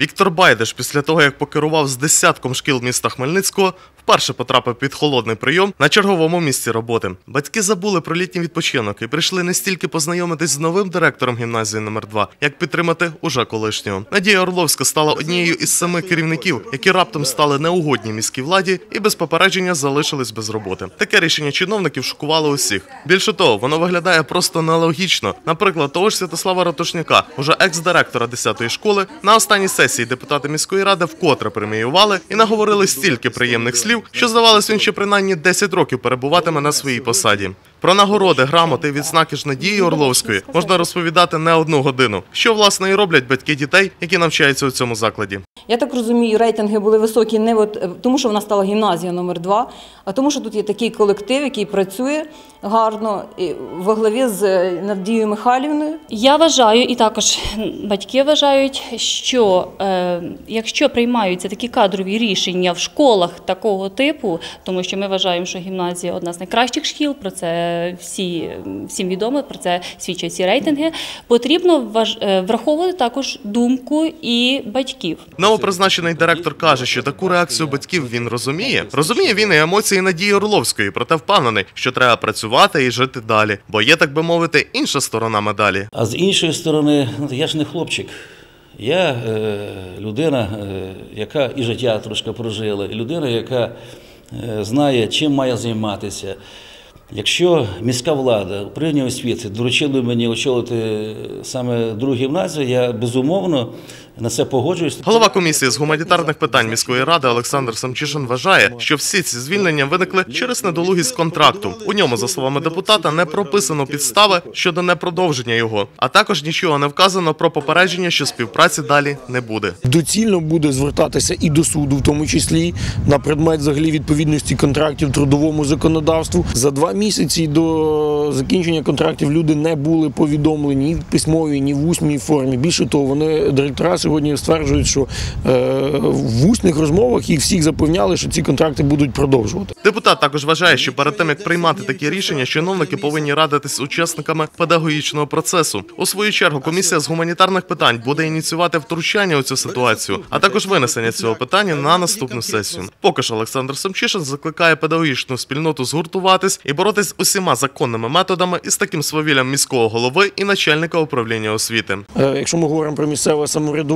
Віктор Байдеш, після того як покерував з десятком шкіл міста Хмельницького, вперше потрапив під холодний прийом на черговому місці роботи. Батьки забули про літній відпочинок і прийшли не стільки познайомитись з новим директором гімназії номер 2 як підтримати уже колишнього. Надія Орловська стала однією із семи керівників, які раптом стали неугодні міській владі і без попередження залишились без роботи. Таке рішення чиновників шокувало усіх. Більше того, воно виглядає просто нелогічно. Наприклад, того ж Святослава Ратушняка, уже екс-директора 10-ї школи, на останній сесії депутати міської ради вкотре преміювали і наговорили стільки приємних слів, що здавалось, він ще принаймні 10 років перебуватиме на своїй посаді. Про нагороди, грамоти і відзнаки ж Надії Орловської можна розповідати не одну годину, що власне і роблять батьки дітей, які навчаються у цьому закладі. Я так розумію, рейтинги були високі не от, е, тому, що вона стала гімназія номер 2 а тому, що тут є такий колектив, який працює гарно і во главі з е, Надією Михайлівною. Я вважаю, і також батьки вважають, що е, якщо приймаються такі кадрові рішення в школах такого типу, тому що ми вважаємо, що гімназія одна з найкращих шкіл, про це всі всім відомо, про це свідчать ці рейтинги. Потрібно е, враховувати також думку і батьків. Новопризначений директор каже, що таку реакцію батьків він розуміє. Розуміє він і емоції Надії Орловської, проте впевнений, що треба працювати і жити далі, бо є, так би мовити, інша сторона медалі. А з іншої сторони, ну, я ж не хлопчик. Я е, людина, е, яка і життя трошки прожила, і людина, яка е, знає, чим має займатися. Якщо міська влада управління освіти доручили мені очолити саме другу гімназію, я безумовно на це погоджуюсь. Голова комісії з гуманітарних питань міської ради Олександр Самчишин вважає, що всі ці звільнення виникли через недолугість контракту. У ньому, за словами депутата, не прописано підстави щодо непродовження його, а також нічого не вказано про попередження, що співпраці далі не буде. доцільно буде звертатися і до суду, в тому числі на предмет взагалі відповідності контрактів трудовому законодавству. За два місяці до закінчення контрактів люди не були повідомлені ні в письмовій, ні в усній формі. Більше того, вони директора сьогодні стверджують, що е, в усних розмовах їх всіх запевняли, що ці контракти будуть продовжувати. Депутат також вважає, що перед тим як приймати такі рішення, чиновники повинні радитись з учасниками педагогічного процесу. У свою чергу комісія з гуманітарних питань буде ініціювати втручання у цю ситуацію, а також винесення цього питання на наступну сесію. Поки ж Олександр Семчишин закликає педагогічну спільноту згуртуватись і боротись з усіма законними методами із таким свавіллям міського голови і начальника управління освіти. Е, Якщо ми говоримо про місцеве самоврядування,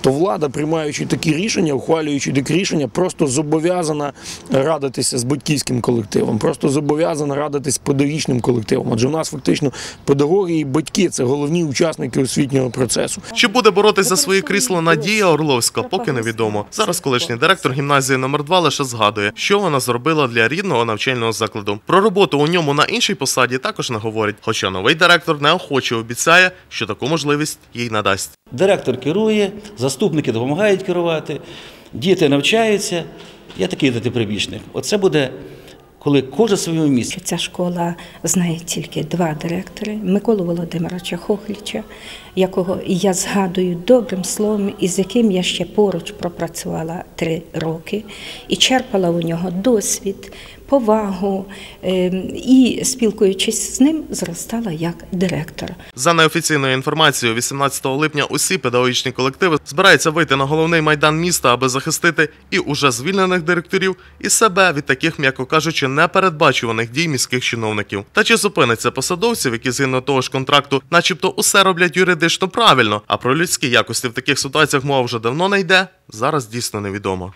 то влада, приймаючи такі рішення, ухвалюючи такі рішення, просто зобов'язана радитися з батьківським колективом, просто зобов'язана радитись з педагогічним колективом. Адже в нас фактично педагоги і батьки це головні учасники освітнього процесу. Чи буде боротись за своє крісло Надія Орловська, поки невідомо. Зараз колишній директор гімназії номер 2 лише згадує, що вона зробила для рідного навчального закладу. Про роботу у ньому на іншій посаді також не говорить. Хоча новий директор неохоче обіцяє, що таку можливість їй надасть. Директор керує, заступники допомагають керувати, діти навчаються. Я такий дати прибічник. Оце буде, коли кожен в своєму місці. Ця школа знає тільки два директори Миколу Володимировича Хохліча, якого я згадую добрим словом, і з яким я ще поруч пропрацювала три роки, і черпала у нього досвід, повагу, ем, і спілкуючись з ним, зростала як директор. За неофіційною інформацією, 18 липня усі педагогічні колективи збираються вийти на головний майдан міста, аби захистити і уже звільнених директорів, і себе від таких, м'яко кажучи, непередбачуваних дій міських чиновників. Та чи зупиниться посадовців, які згідно того ж контракту, начебто, усе роблять юридично правильно, а про людські якості в таких ситуаціях мова вже давно не йде. Зараз дійсно невідомо.